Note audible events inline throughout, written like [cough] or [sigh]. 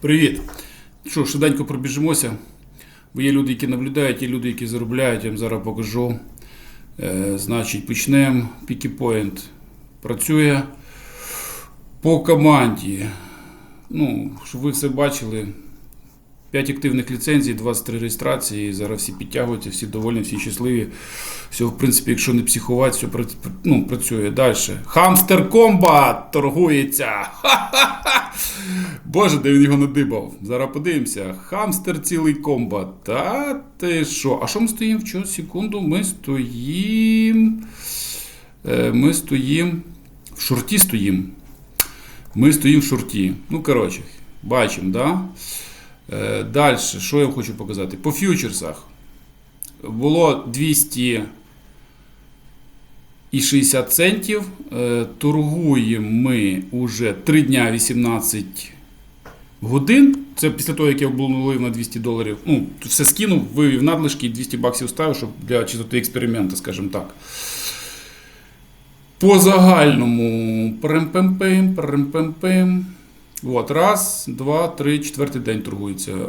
Привіт! Що, швиденько пробіжимося. Бо є люди, які наблюдають, є люди, які заробляють, я вам зараз покажу. Е, значить, почнемо. Пікіпоінт працює по команді. Ну, щоб ви все бачили. 5 активних ліцензій, 23 реєстрації. Зараз всі підтягуються, всі довольні, всі щасливі. Все, в принципі, якщо не психувати, все ну, працює далі. Хамстер Комбат торгується. Ха-ха-ха! Боже, де він його надибав. Зараз подивимося. Хамстер цілий комбат. Та ти що? А що ми стоїмо? В чому? Секунду, ми стоїмо. Е, Ми стоїмо. В шорті стоїмо. Ми стоїмо в шорті. Ну, коротше, бачимо, да? Е, Далі, що я вам хочу показати? По фьючерсах було 200 і 60 центів. Е, Торгуємо ми уже 3 дня 18 годин. Це після того, як я обнулив на 200 доларів. Ну, все скинув, вивів надлишки і 200 баксів ставив, щоб для чистоти експерименту, скажімо так. По загальному прем-пем-пем, прем-пем-пем. От, раз, два, три, четвертий день торгується. Е,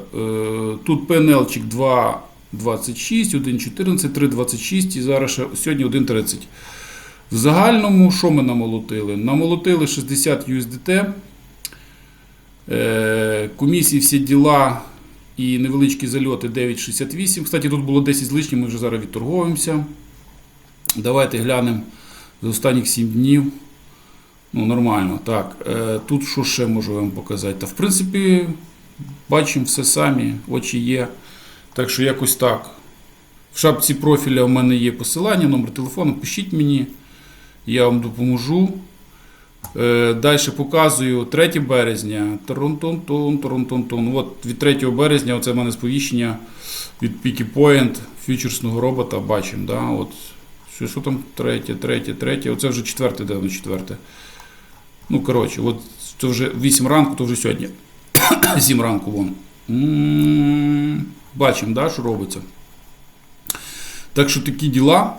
тут ПНЛчик 2,26, 1,14, 3,26 і зараз ще сьогодні 1,30. В загальному, що ми намолотили? Намолотили 60 USDT. Е, комісії всі діла і невеличкі зальоти 9,68. Кстати, тут було 10 з лишнім, ми вже зараз відторговуємося. Давайте глянемо за останніх 7 днів. Ну, нормально. Так, е, тут що ще можу вам показати? Та в принципі, бачимо все самі, очі є. Так що якось так. В шапці профіля у мене є посилання, номер телефону, пишіть мені, я вам допоможу. Е, Далі показую 3 березня. Тарон-тон-тон, тарон-тон-тон. От від 3 березня оце в мене сповіщення від Piki Point фьючерсного робота. Бачимо. Да? От, що, що там третє, третє, третє. Оце вже четверте, де четверте. Ну, коротше, от це вже 8 ранку, то вже сьогодні. [coughs] 7 ранку вон. Бачимо, да, що робиться. Так що такі діла.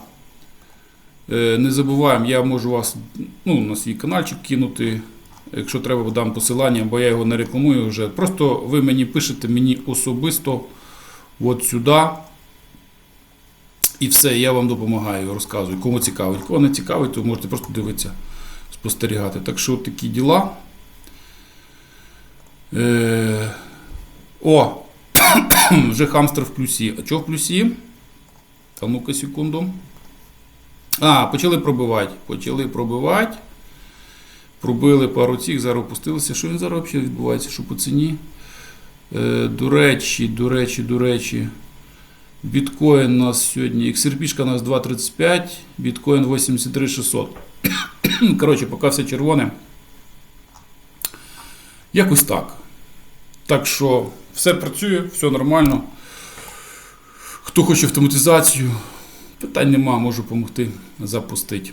Е, Не забуваємо, я можу вас ну, на свій каналчик кинути. Якщо треба, дам посилання, бо я його не рекламую вже. Просто ви мені пишете мені особисто от сюди. І все, я вам допомагаю, розказую. Кому цікавить. Кого не цікавить, то можете просто дивитися, спостерігати. Так що такі діла. Е... О! [coughs] Вже хамстер в плюсі. А що в плюсі? Та ну-ка секунду. А, почали пробивати. Почали пробивати. Пробили пару цих, зараз опустилися. Що він зараз взагалі відбувається? Що по ціні? Е, до речі, до речі, до речі. Біткоін у нас сьогодні. XRP у нас 2.35, біткоін 83,600. [clears throat] Коротше, поки все червоне. Якось так. Так що все працює, все нормально. Хто хоче автоматизацію, питань нема, можу допомогти запустити.